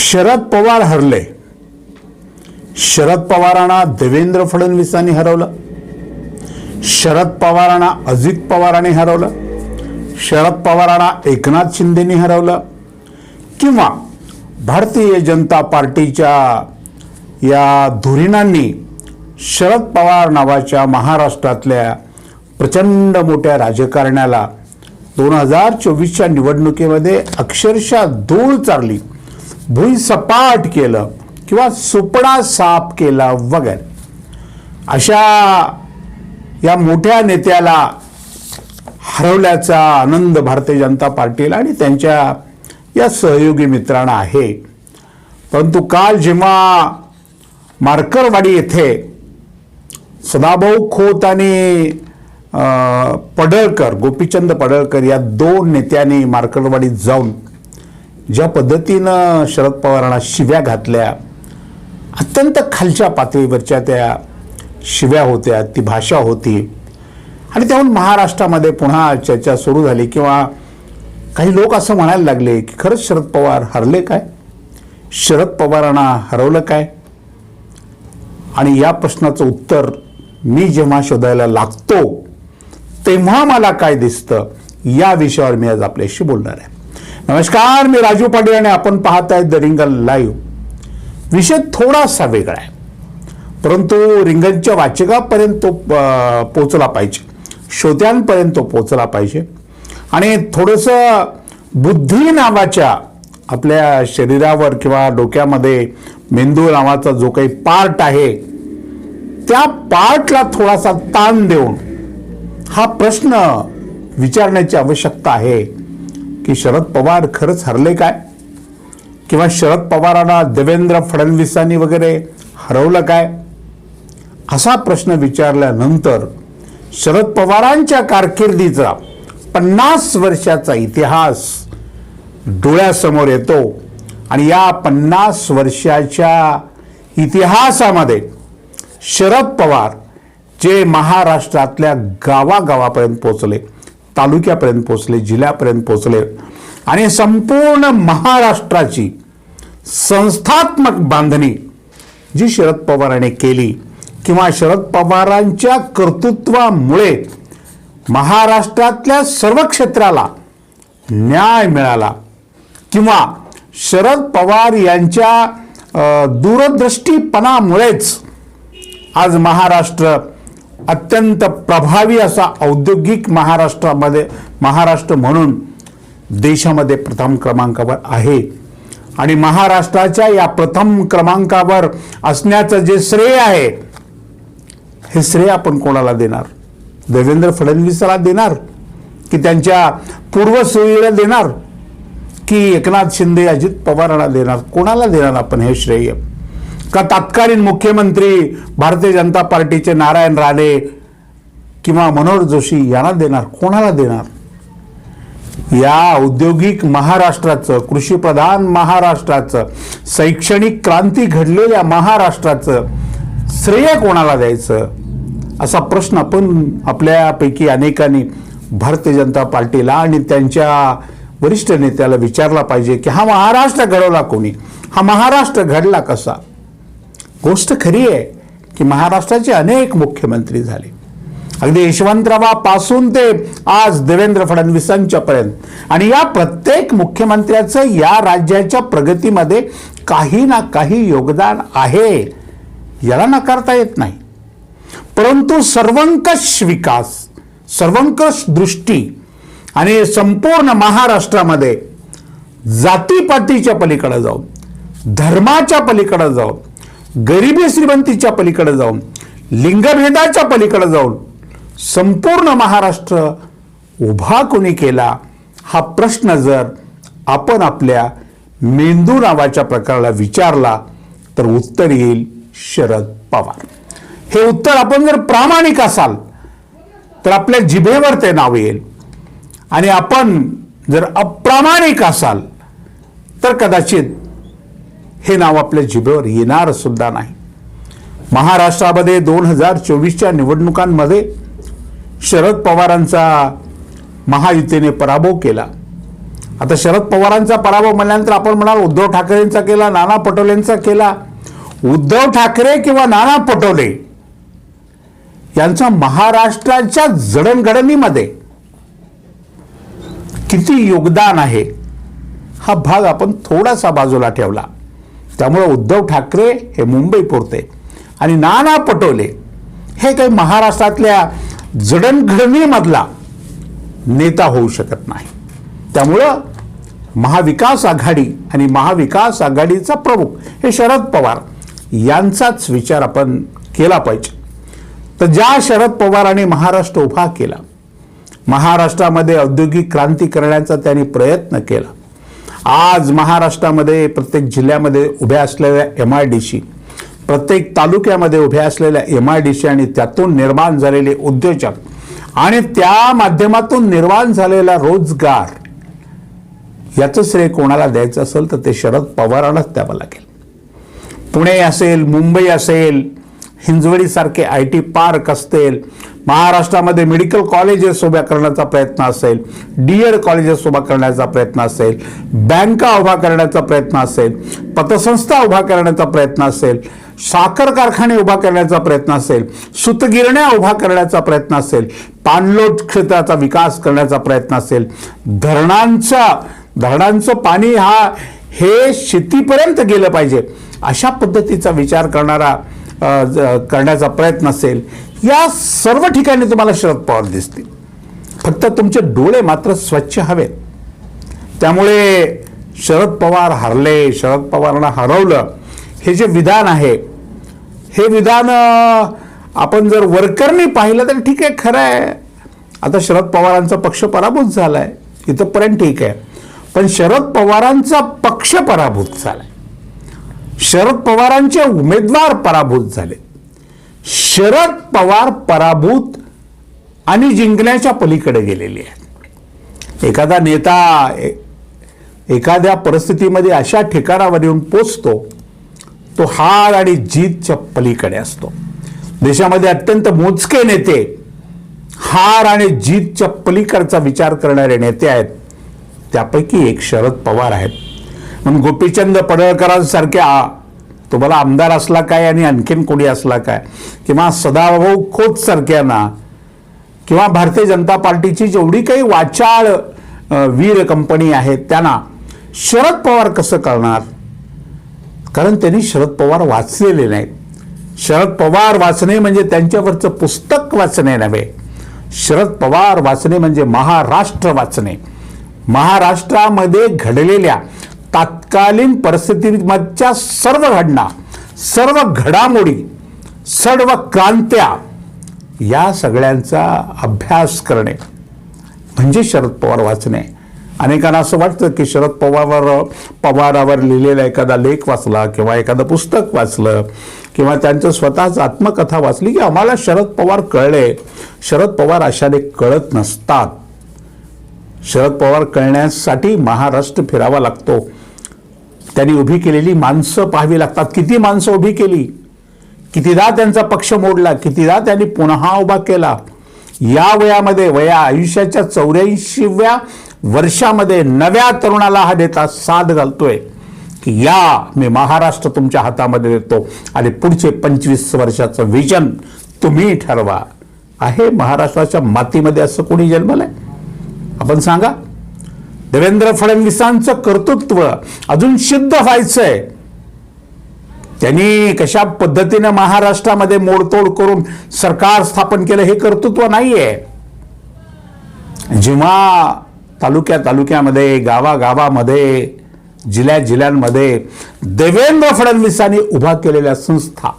शरद पवार हरले. शरद पवारांना देवेंद्र फडणवीसांनी हरवलं. शरद पवारांना अजित पवारांनी हरवलं. शरद पवारांना एकनाथ शिंदेनी हरवलं. किंवा भारतीय जनता पार्टीच्या या धुरीणांनी शरद पवार नावाच्या महाराष्ट्रातल्या प्रचंड मोठ्या राजकारण्याला दोन हजार चोवीसच्या निवडणुकीमध्ये अक्षरशः धूळ चारली. भुई सपाट केलं किंवा सुपडा साफ केला वगैरे. अशा या मोठ्या नेत्याला हरवल्याचा आनंद भारतीय जनता पार्टीला आणि त्यांच्या या सहयोगी मित्रांना आहे. परंतु काल जेव्हा मार्करवाडी येथे सदाभाऊ खोत आणि पडळकर गोपीचंद पडळकर या दोन नेत्यांनी मार्करवाडीत जाऊन ज्या पद्धतीनं शरद पवारांना शिव्या घातल्या अत्यंत खालच्या पातळीवरच्या त्या शिव्या होत्या ती भाषा होती. आणि त्याहून महाराष्ट्रामध्ये पुन्हा चर्चा सुरू झाली किंवा काही लोक असं म्हणायला लागले की खरंच शरद पवार हरले काय? शरद पवारांना हरवलं काय? आणि या प्रश्नाचं उत्तर मी जेव्हा शोधायला लागतो तेव्हा मला काय दिसतं या विषयावर मी आज आपल्याशी बोलणार आहे. नमस्कार मी राजू पाटील आणि आपण पाहत आहेत द रिंगल लाईव्ह विषय थोडासा वेगळा आहे. परंतु रिंगणच्या वाचकापर्यंत तो पोचला पाहिजे. श्रोत्यांपर्यंत तो पोचला पाहिजे. आणि थोडंसं बुद्धी नावाच्या आपल्या शरीरावर किंवा डोक्यामध्ये मेंदू नावाचा जो काही पार्ट आहे त्या पार्टला थोडासा ताण देऊन हा प्रश्न विचारण्याची आवश्यकता आहे. की शरद पवार खरंच हरले काय? किंवा शरद पवारांना देवेंद्र फडणवीसांनी वगैरे हरवलं काय? असा प्रश्न विचारल्यानंतर शरद पवारांच्या कारकिर्दीचा पन्नास वर्षाचा इतिहास डोळ्यासमोर येतो. आणि या पन्नास वर्षाच्या इतिहासामध्ये शरद पवार जे महाराष्ट्रातल्या गावागावापर्यंत पोचले तालुक्यापर्यंत पोचले जिल्ह्यापर्यंत पोचले आणि संपूर्ण महाराष्ट्राची संस्थात्मक बांधणी जी शरद पवारांनी केली किंवा शरद पवारांच्या कर्तृत्वामुळे महाराष्ट्रातल्या सर्व क्षेत्राला न्याय मिळाला किंवा शरद पवार यांच्या दूरदृष्टीपणामुळेच आज महाराष्ट्र अत्यंत प्रभावी असा औद्योगिक महाराष्ट्रामध्ये महाराष्ट्र म्हणून देशामध्ये प्रथम क्रमांकावर आहे. आणि महाराष्ट्राच्या या प्रथम क्रमांकावर असण्याचं जे श्रेय आहे हे श्रेय आपण कोणाला देणार? देवेंद्र फडणवीसाला देणार? की त्यांच्या पूर्वसुयीला देणार? की एकनाथ शिंदे अजित पवारांना देणार? कोणाला देणार आपण हे श्रेय? का तत्कालीन मुख्यमंत्री भारतीय जनता पार्टीचे नारायण राणे किंवा मनोहर जोशी यांना देणार? कोणाला देणार? या औद्योगिक महाराष्ट्राचं कृषीप्रधान महाराष्ट्राचं शैक्षणिक क्रांती घडलेल्या महाराष्ट्राचं श्रेय कोणाला द्यायचं? असा प्रश्न आपण आपल्यापैकी अनेकांनी भारतीय जनता पार्टीला आणि त्यांच्या वरिष्ठ नेत्याला विचारला पाहिजे की हा महाराष्ट्र घडवला कोणी? हा महाराष्ट्र घडला कसा? गोष्ट खरी आहे की महाराष्ट्राचे अनेक मुख्यमंत्री झाले. अगदी यशवंतरावापासून ते आज देवेंद्र फडणवीसांच्या पर्यंत आणि या प्रत्येक मुख्यमंत्र्याचं या राज्याच्या प्रगतीमध्ये काही ना काही योगदान आहे याला नाकारता येत नाही. परंतु सर्वंकष विकास सर्वंकष दृष्टी आणि संपूर्ण महाराष्ट्रामध्ये जातीपातीच्या पलीकडे जाऊन धर्माच्या पलीकडे जाऊन गरिबी श्रीमंतीच्या पलीकडे जाऊन लिंगभेदाच्या पलीकडे जाऊन संपूर्ण महाराष्ट्र उभा कोणी केला हा प्रश्न जर आपण आपल्या मेंदू नावाच्या प्रकाराला विचारला तर उत्तर येईल शरद पवार. हे उत्तर आपण जर प्रामाणिक असाल तर आपल्या जिभेवर ते नाव येईल. आणि आपण जर अप्रामाणिक असाल तर कदाचित हे नाव आपल्या जिभेवर येणार सुद्धा नाही. महाराष्ट्रामध्ये दोन हजार चोवीसच्या निवडणुकांमध्ये शरद पवारांचा महायुतीने पराभव केला. आता शरद पवारांचा पराभव म्हणल्यानंतर आपण म्हणाल उद्धव ठाकरेंचा केला नाना पटोलेंचा केला. उद्धव ठाकरे किंवा नाना पटोले यांचा महाराष्ट्राच्या जडणघडणीमध्ये किती योगदान आहे हा भाग आपण थोडासा बाजूला ठेवला. त्यामुळं उद्धव ठाकरे हे मुंबई पुरते. आणि नाना पटोले हे काही महाराष्ट्रातल्या जडणघडणीमधला नेता होऊ शकत नाही. त्यामुळं महाविकास आघाडी आणि महाविकास आघाडीचा प्रमुख हे शरद पवार यांचाच विचार आपण केला पाहिजे. तर ज्या शरद पवारांनी महाराष्ट्र उभा केला महाराष्ट्रामध्ये औद्योगिक क्रांती करण्याचा त्यांनी प्रयत्न केला आज महाराष्ट्रामध्ये प्रत्येक जिल्ह्यामध्ये उभ्या असलेल्या एम आय डी सी प्रत्येक तालुक्यामध्ये उभ्या असलेल्या एम आय डी सी आणि त्यातून निर्माण झालेले उद्योजक आणि त्या माध्यमातून निर्माण झालेला रोजगार याचं श्रेय कोणाला द्यायचं असेल तर ते शरद पवारांनाच द्यावं लागेल. पुणे असेल मुंबई असेल हिंजवडीसारखे आय टी पार्क असतील महाराष्ट्रामध्ये मेडिकल कॉलेजेस उभ्या करण्याचा प्रयत्न असेल डी एड कॉलेजेस उभा करण्याचा प्रयत्न असेल बँका उभा करण्याचा प्रयत्न असेल पतसंस्था उभा करण्याचा प्रयत्न असेल साखर कारखाने उभा करण्याचा प्रयत्न असेल सुतगिरण्या उभा करण्याचा प्रयत्न असेल पाणलोट क्षेत्राचा विकास करण्याचा प्रयत्न असेल धरणांचा धरणांचं पाणी हा हे शेतीपर्यंत गेलं पाहिजे अशा पद्धतीचा विचार करणारा करण्याचा प्रयत्न असेल या सर्व ठिकाणी तुम्हाला शरद पवार दिसतील. फक्त तुमचे डोळे मात्र स्वच्छ हवेत. त्यामुळे शरद पवार हरले शरद पवारांना हरवलं हे जे विधान आहे हे विधान आपण जर वरकरणी पाहिलं तर ठीक आहे खरं आहे. आता शरद पवारांचा पक्ष पराभूत झाला आहे इथंपर्यंत ठीक आहे. पण शरद पवारांचा पक्ष पराभूत झाला आहे शरद पवारांचे उमेदवार पराभूत झाले. शरद पवार पराभूत आणि जिंकण्याच्या पलीकडे गेलेले आहेत. एखादा नेता एखाद्या परिस्थितीमध्ये अशा ठिकाणावर येऊन पोचतो तो हार आणि जीतच्या पलीकडे असतो. देशामध्ये अत्यंत मोजके नेते हार आणि जीतच्या पलीकडचा विचार करणारे नेते आहेत. त्यापैकी एक शरद पवार आहेत. म्हणून गोपीचंद पडळकरांसारख्या तुम्हाला आमदार असला काय आणि आणखीन कोणी असला काय किंवा सदाभाऊ खोत सारख्यांना किंवा भारतीय जनता पार्टीची जेवढी काही वाचाळ वीर कंपनी आहे त्यांना शरद पवार कसं करणार? कारण त्यांनी शरद पवार वाचलेले नाहीत. शरद पवार वाचणे म्हणजे त्यांच्यावरचं पुस्तक वाचणे नव्हे. शरद पवार वाचणे म्हणजे महाराष्ट्र वाचणे. महाराष्ट्रामध्ये घडलेल्या तात्कालीन परिस्थितीमधच्या सर्व घटना सर्व घडामोडी सर्व क्रांत्या या सगळ्यांचा अभ्यास करणे म्हणजे शरद पवार वाचणे. अनेकांना असं वाटतं की शरद पवार पवारावर लिहिलेला एखादा लेख वाचला किंवा एखादं पुस्तक वाचलं किंवा त्यांचं स्वतःच आत्मकथा वाचली की आम्हाला शरद पवार कळले. शरद पवार अशाने कळत नसतात. शरद पवार कळण्यासाठी महाराष्ट्र फिरावा लागतो. त्यांनी उभी केलेली माणसं पाहावी लागतात. किती माणसं उभी केली? कितीदा त्यांचा पक्ष मोडला? कितीदा त्यांनी पुन्हा उभा केला? या वयामध्ये वया आयुष्याच्या चौऱ्याऐंशीव्या वर्षामध्ये नव्या तरुणाला हा नेता साथ घालतोय. की या मी महाराष्ट्र तुमच्या हातामध्ये देतो. आणि पुढचे पंचवीस वर्षाचं विजन तुम्ही ठरवा. आहे महाराष्ट्राच्या मातीमध्ये असं कोणी जन्मलंय? आपण सांगा. देवेंद्र फडणवीसांचं कर्तृत्व अजून सिद्ध व्हायचंय. त्यांनी कशा पद्धतीनं महाराष्ट्रामध्ये मोडतोड करून सरकार स्थापन केलं हे कर्तृत्व नाहीये. जेव्हा तालुक्या तालुक्यामध्ये गावागावामध्ये जिल्ह्या जिल्ह्यांमध्ये देवेंद्र फडणवीसांनी उभा केलेल्या संस्था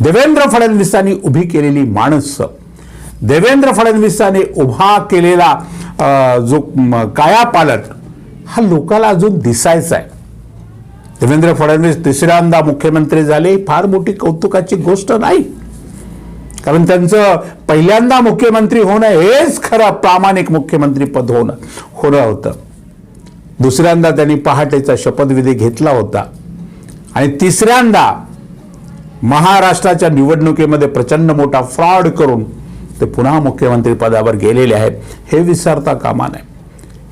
देवेंद्र फडणवीसांनी उभी केलेली माणसं देवेंद्र फडणवीसांनी उभा केलेला जो कायापालट हा लोकाला अजून दिसायचा आहे देवेंद्र फडणवीस तिसऱ्यांदा मुख्यमंत्री झाले ही फार मोठी कौतुकाची गोष्ट नाही. कारण त्यांचं पहिल्यांदा मुख्यमंत्री होणं हेच खरं प्रामाणिक मुख्यमंत्री पद होणं होणं होतं. दुसऱ्यांदा त्यांनी पहाटेचा शपथविधी घेतला होता. आणि तिसऱ्यांदा महाराष्ट्राच्या निवडणुकीमध्ये प्रचंड मोठा फ्रॉड करून ते पुन्हा मुख्यमंत्री पदावर गेलेले आहेत. हे विसरता कामा नये.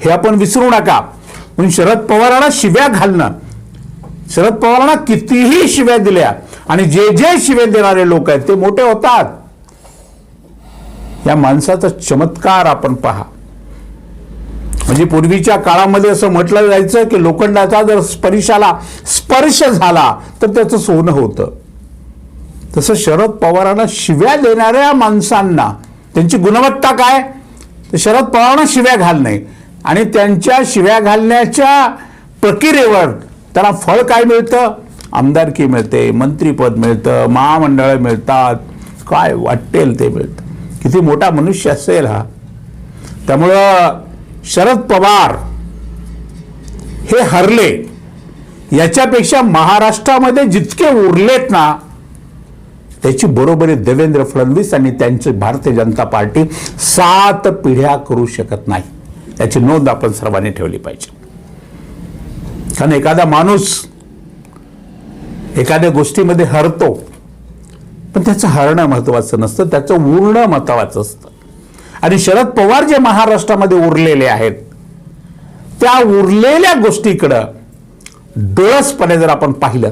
हे आपण विसरू नका. म्हणून शरद पवारांना शिव्या घालणं. शरद पवारांना कितीही शिव्या दिल्या आणि जे जे शिव्या देणारे लोक आहेत ते मोठे होतात. या माणसाचा चमत्कार आपण पहा. म्हणजे पूर्वीच्या काळामध्ये असं म्हटलं जायचं की लोखंडाचा जर स्पर्शाला स्पर्श झाला तर त्याचं सोनं होतं. तसं शरद पवारांना शिव्या देणाऱ्या माणसांना त्यांची गुणवत्ता काय? तर शरद पवारांना शिव्या घालणे. आणि त्यांच्या शिव्या घालण्याच्या प्रक्रियेवर त्यांना फळ काय मिळतं? आमदारकी मिळते मंत्रीपद मिळतं महामंडळं मिळतात. काय वाटेल ते मिळतं. किती मोठा मनुष्य असेल हा. त्यामुळं शरद पवार हे हरले. याच्यापेक्षा महाराष्ट्रामध्ये जितके उरलेत ना त्याची बरोबरी देवेंद्र फडणवीस आणि त्यांची भारतीय जनता पार्टी सात पिढ्या करू शकत नाही. याची नोंद आपण सर्वांनी ठेवली पाहिजे. कारण एखादा माणूस एखाद्या गोष्टीमध्ये हरतो पण त्याचं हरणं महत्वाचं नसतं त्याचं उरणं महत्वाचं असतं. आणि शरद पवार जे महाराष्ट्रामध्ये उरलेले आहेत त्या उरलेल्या गोष्टीकडं डोळसपणे जर आपण पाहिलं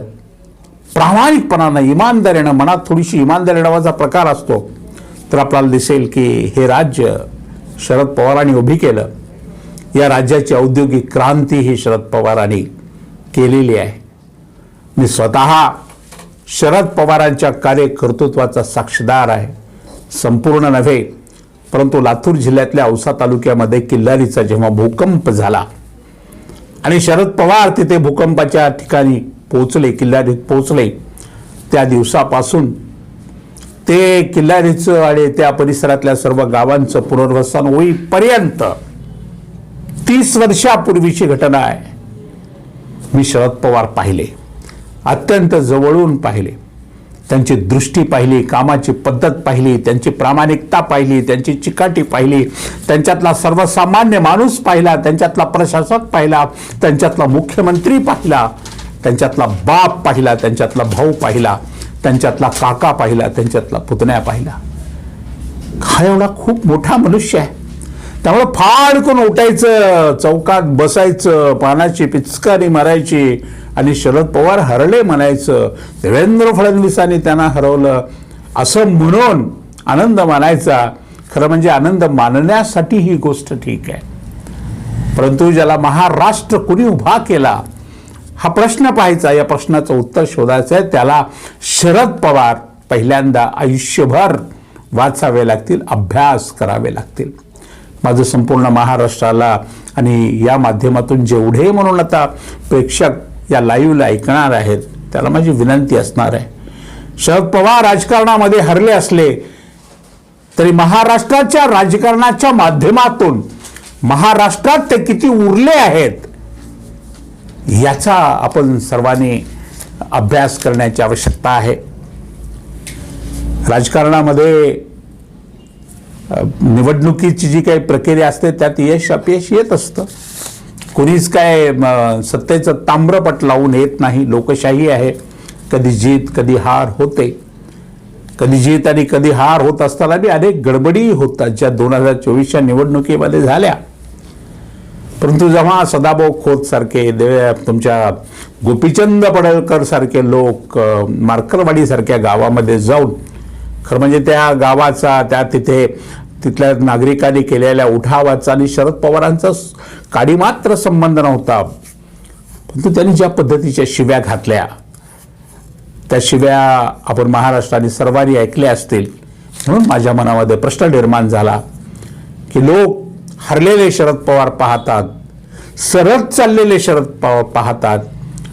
प्रामाणिकपणानं इमानदारीनं मनात थोडीशी इमानदारी नावाचा प्रकार असतो तर आपल्याला दिसेल की हे राज्य शरद पवारांनी उभी केलं. या राज्याची औद्योगिक क्रांती ही शरद पवारांनी केलेली आहे. मी स्वतः शरद पवारांच्या कार्यकर्तृत्वाचा साक्षीदार आहे. संपूर्ण नव्हे परंतु लातूर जिल्ह्यातल्या औसा तालुक्यामध्ये किल्लारीचा जेव्हा भूकंप झाला आणि शरद पवार तिथे भूकंपाच्या ठिकाणी पोहोचले किल्ल्यारीत पोहोचले त्या दिवसापासून ते किल्ल्यारीचं आणि त्या परिसरातल्या सर्व गावांचं पुनर्वसन होईपर्यंत तीस वर्षापूर्वीची घटना आहे. मी शरद पवार पाहिले अत्यंत जवळून पाहिले त्यांची दृष्टी पाहिली कामाची पद्धत पाहिली त्यांची प्रामाणिकता पाहिली त्यांची चिकाटी पाहिली त्यांच्यातला सर्वसामान्य माणूस पाहिला त्यांच्यातला प्रशासक पाहिला त्यांच्यातला मुख्यमंत्री पाहिला त्यांच्यातला बाप पाहिला त्यांच्यातला भाऊ पाहिला त्यांच्यातला काका पाहिला त्यांच्यातला पुतण्या पाहिला. हा एवढा खूप मोठा मनुष्य आहे. त्यामुळे फाडकून उठायचं चौकात बसायचं पानाची पिचकारी मारायची आणि शरद पवार हरले म्हणायचं. देवेंद्र फडणवीसांनी त्यांना हरवलं. असं म्हणून आनंद मानायचा. खरं म्हणजे आनंद मानण्यासाठी ही गोष्ट ठीक आहे. परंतु ज्याला महाराष्ट्र कुणी उभा केला हा प्रश्न पाहायचा या प्रश्नाचं उत्तर शोधायचं आहे. त्याला शरद पवार पहिल्यांदा आयुष्यभर वाचावे लागतील अभ्यास करावे लागतील. माझं संपूर्ण महाराष्ट्राला आणि या माध्यमातून जेवढे म्हणून आता प्रेक्षक या लाईव्हला ऐकणार आहेत त्याला माझी विनंती असणार आहे. शरद पवार राजकारणामध्ये हरले असले तरी महाराष्ट्राच्या राजकारणाच्या माध्यमातून महाराष्ट्रात ते किती उरले आहेत याचा आपण सर्वांनी अभ्यास करण्याची आवश्यकता आहे. राजकारणामध्ये निवडणुकीची जी काही प्रक्रिया असते त्यात यश अपयश येत असतं. कोणीच काय सत्तेचं ताम्रपट लावून येत नाही. लोकशाही आहे. कधी जीत कधी हार होते. कधी जीत आणि कधी हार होत असताना बी अनेक गडबडी होतात ज्या दोन हजार चोवीसच्या निवडणुकीमध्ये झाल्या. परंतु जेव्हा सदाभाऊ खोत सारखे देव तुमच्या गोपीचंद पडळकर सारखे लोक मारकरवाडीसारख्या गावामध्ये जाऊन खरं म्हणजे त्या गावाचा त्या तिथे तिथल्या नागरिकांनी केलेल्या उठावाचा आणि शरद पवारांचा काडीमात्र संबंध नव्हता. परंतु त्यांनी ज्या पद्धतीच्या शिव्या घातल्या त्या शिव्या आपण महाराष्ट्राने सर्वांनी ऐकल्या असतील. म्हणून माझ्या मनामध्ये प्रश्न निर्माण झाला की लोक हरलेले शरद पवार पाहतात सरळ चाललेले शरद पवार पाहतात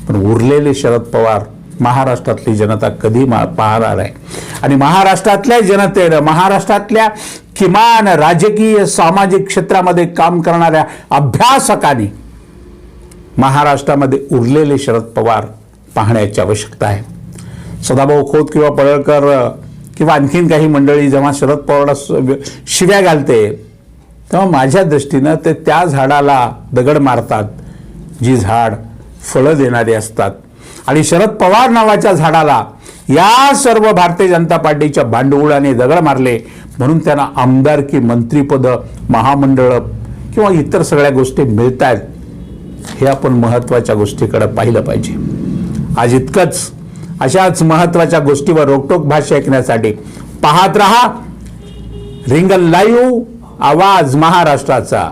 पण उरलेले शरद पवार महाराष्ट्रातली जनता कधी मा- पाहणार आहे आणि महाराष्ट्रातल्या जनतेनं महाराष्ट्रातल्या किमान राजकीय सामाजिक क्षेत्रामध्ये काम करणाऱ्या अभ्यासकांनी महाराष्ट्रामध्ये उरलेले शरद पवार पाहण्याची आवश्यकता आहे. सदाभाऊ खोत किंवा पडळकर किंवा आणखीन काही मंडळी जेव्हा शरद पवारला शिव्या घालते तेव्हा माझ्या दृष्टीनं ते त्या झाडाला दगड मारतात जी झाड फळं देणारी असतात. आणि शरद पवार नावाच्या झाडाला या सर्व भारतीय जनता पार्टीच्या भांडवळाने दगड मारले म्हणून त्यांना आमदारकी मंत्रीपद महामंडळ किंवा इतर सगळ्या गोष्टी मिळत आहेत हे आपण महत्त्वाच्या गोष्टीकडे पाहिलं पाहिजे. आज इतकंच. अशाच महत्त्वाच्या गोष्टीवर रोकटोक भाष्य ऐकण्यासाठी पाहत रहा. रिंगल लाईव्ह. आवाज महाराष्ट्राचा.